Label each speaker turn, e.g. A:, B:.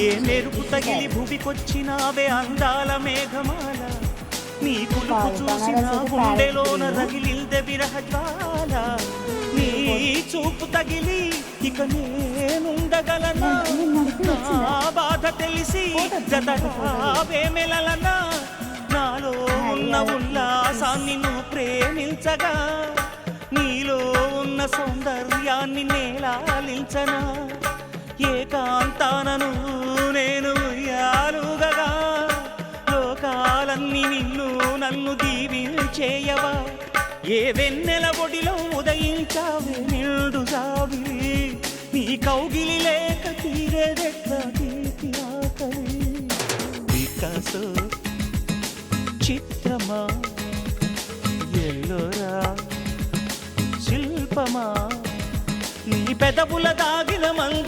A: ఏ మెరుపు తగిలి భూమికొచ్చినావే అందాల మేఘమాల? నీ కులుపు చూసి నా గుండెలోన రగిలిందే విరహ జ్వాల నీ చూపు తగిలి ఇక నేనుండగలనా? నా బాధ తెలిసి జతగావే మెలలనా? నాలో ఉన్న ఉల్లాసాన్ని నువ్వు ప్రేమించగా నీలో ఉన్న సౌందర్యాన్ని నేలాలించనా? ఏకాంతానను లోకాలన్నీ నిన్ను నన్ను దీవించేయవా ఏ వెన్నెల ఒడిలో ఉదయించావే నిండు సావిరి నీ కౌగిలి లేక తీరేదెట్లా తీపి ఆకలి. వికాసో చిత్రమా? ఎల్లోరా? శిల్పమా? నీ పెదవుల దాగిన మంగ